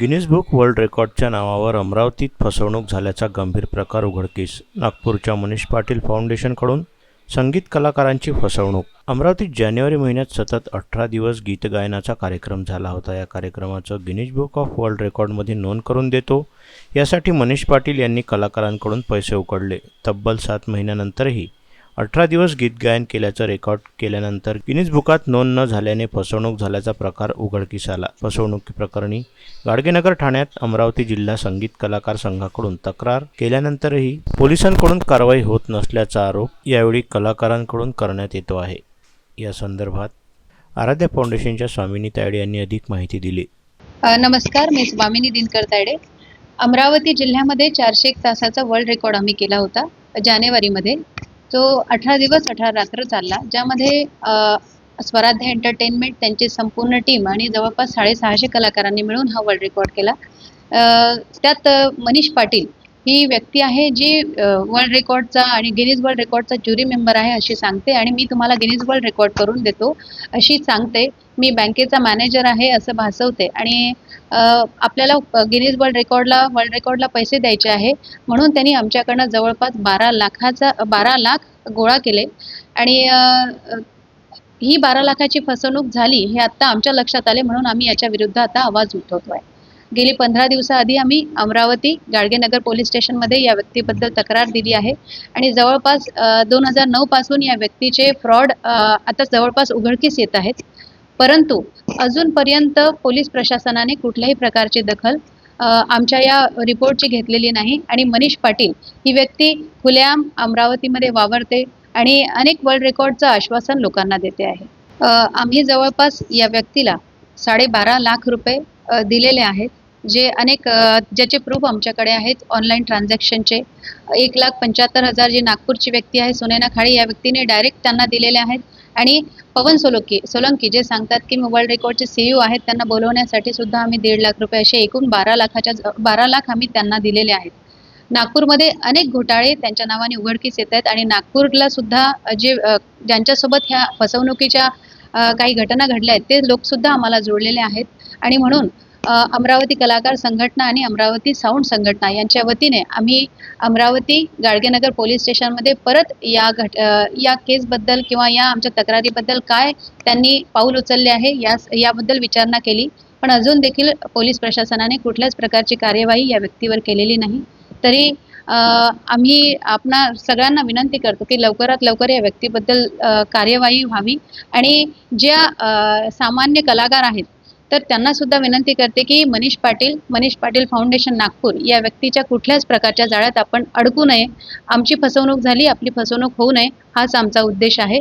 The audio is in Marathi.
गिनीज बुक वर्ल्ड रेकॉर्डच्या नावावर अमरावतीत फसवणूक झाल्याचा गंभीर प्रकार उघडकीस नागपूरच्या मनीष पाटील फाउंडेशनकडून संगीत कलाकारांची फसवणूक. अमरावतीत जानेवारी महिन्यात सतत अठरा दिवस गीतगायनाचा कार्यक्रम झाला होता. या कार्यक्रमाचं गिनीज बुक ऑफ वर्ल्ड रेकॉर्डमध्ये नोंद करून देतो. यासाठी मनीष पाटील यांनी कलाकारांकडून पैसे उकडले. तब्बल सात महिन्यानंतरही अठरा दिवस गीत गायन केल्याचं रेकॉर्ड केल्यानंतर गिनीज बुकात नोंद न झाल्याने फसवणूक झाल्याचा प्रकार उघडकीस आला फसवणुकीप्रकरणी गाडगेनगर ठाण्यात अमरावती जिल्हा संगीत कलाकार संघाकडून तक्रार केल्यानंतरही पोलिसांकडून कारवाई होत नसल्याचा आरोप यावेळी कलाकारांकडून करण्यात येतो आहे. या संदर्भात आराध्या फाउंडेशनच्या स्वामिनी तायडे यांनी अधिक माहिती दिली. नमस्कार मी स्वामिनी दिनकर तायडे. अमरावती जिल्ह्यामध्ये चारशे एक तासाचा वर्ल्ड रेकॉर्ड आम्ही केला होता जानेवारीमध्ये. जो अठरा दिवस अठरा रात्र चालला ज्यामध्ये स्वराध्य एंटरटेनमेंट त्यांची संपूर्ण टीम आणि जवळपास साडेसहाशे कलाकारांनी मिळून हा वर्ल्ड रेकॉर्ड केला. त्यात मनीष पाटील ही व्यक्ती आहे जी वर्ल्ड रेकॉर्डचा आणि गिनीज वर्ल्ड रेकॉर्डचा ज्युरी मेंबर आहे अशी सांगते आणि मी तुम्हाला गिनीज वर्ल्ड रेकॉर्ड करून देतो अशी सांगते. मी बँकेचा मॅनेजर आहे असं भासवते. आणि आपल्याला गिनीज वर्ल्ड रेकॉर्डला वर्ल्ड रेकॉर्डला पैसे द्यायचे आहे. म्हणून त्यांनी आमच्याकडनं जवळपास बारा लाखाचा बारा लाख गोळा केले. आणि ही बारा लाखाची फसवणूक झाली हे आत्ता आमच्या लक्षात आले म्हणून आम्ही याच्या विरुद्ध आता आवाज उठवतो आहे गेली पंधरा दिवसाआधी आम्ही अमरावती गाडगेनगर पोलीस स्टेशनमध्ये या व्यक्तीबद्दल तक्रार दिली आहे. आणि जवळपास दोन हजार नऊपासून या व्यक्तीचे फ्रॉड आता जवळपास उघडकीस येत आहेत. परंतु अजूनपर्यंत पोलीस प्रशासनाने कुठल्याही प्रकारची दखल आमच्या या रिपोर्टची घेतलेली नाही. आणि मनीष पाटील ही व्यक्ती खुलेआम अमरावतीमध्ये वावरते आणि अनेक वर्ल्ड रेकॉर्डचं आश्वासन लोकांना देते आहे. आम्ही जवळपास या व्यक्तीला साडेबारा लाख रुपये दिलेले आहेत जे अनेक ज्याचे प्रूफ आमच्याकडे आहेत ऑनलाईन ट्रान्झॅक्शनचे. एक लाख पंच्याहत्तर हजार जी नागपूरची व्यक्ती आहे सुनैना खाळी या व्यक्तीने डायरेक्ट त्यांना दिलेले आहेत. आणि पवन सोलंकी सोलंकी जे सांगतात की मोबाईल रेकॉर्डचे सी आहेत त्यांना बोलवण्यासाठी सुद्धा आम्ही दीड लाख रुपये असे एकूण बारा लाखाच्या बारा लाख आम्ही त्यांना दिलेले आहेत. नागपूरमध्ये अनेक घोटाळे त्यांच्या नावाने उघडकीस येत आहेत आणि नागपूरला सुद्धा जे ज्यांच्यासोबत ह्या फसवणुकीच्या काही घटना घडल्या आहेत ते लोकसुद्धा आम्हाला जोडलेले आहेत. आणि म्हणून अमरावती कलाकार संघटना आणि अमरावती साऊंड संघटना यांच्या वतीने आम्ही अमरावती गाडगेनगर पोलीस स्टेशनमध्ये परत या घट या केसबद्दल किंवा या आमच्या तक्रारीबद्दल काय त्यांनी पाऊल उचलले आहे या याबद्दल विचारणा केली. पण अजून देखील पोलीस प्रशासनाने कुठल्याच प्रकारची कार्यवाही या व्यक्तीवर केलेली नाही. तरी आम्ही आपणा सगळ्यांना विनंती करतो की लवकरात लवकर या व्यक्तीबद्दल कार्यवाही व्हावी. आणि ज्या सामान्य कलाकार आहेत तर त्यांना सुद्धा विनंती करते की मनीष पाटील मनीष पाटील फाउंडेशन नागपूर या व्यक्तीच्या कुठल्याच प्रकारच्या जाळ्यात आपण अडकू नये. आमची फसवणूक झाली आपली फसवणूक होऊ नये. हाच आमचा उद्देश आहे.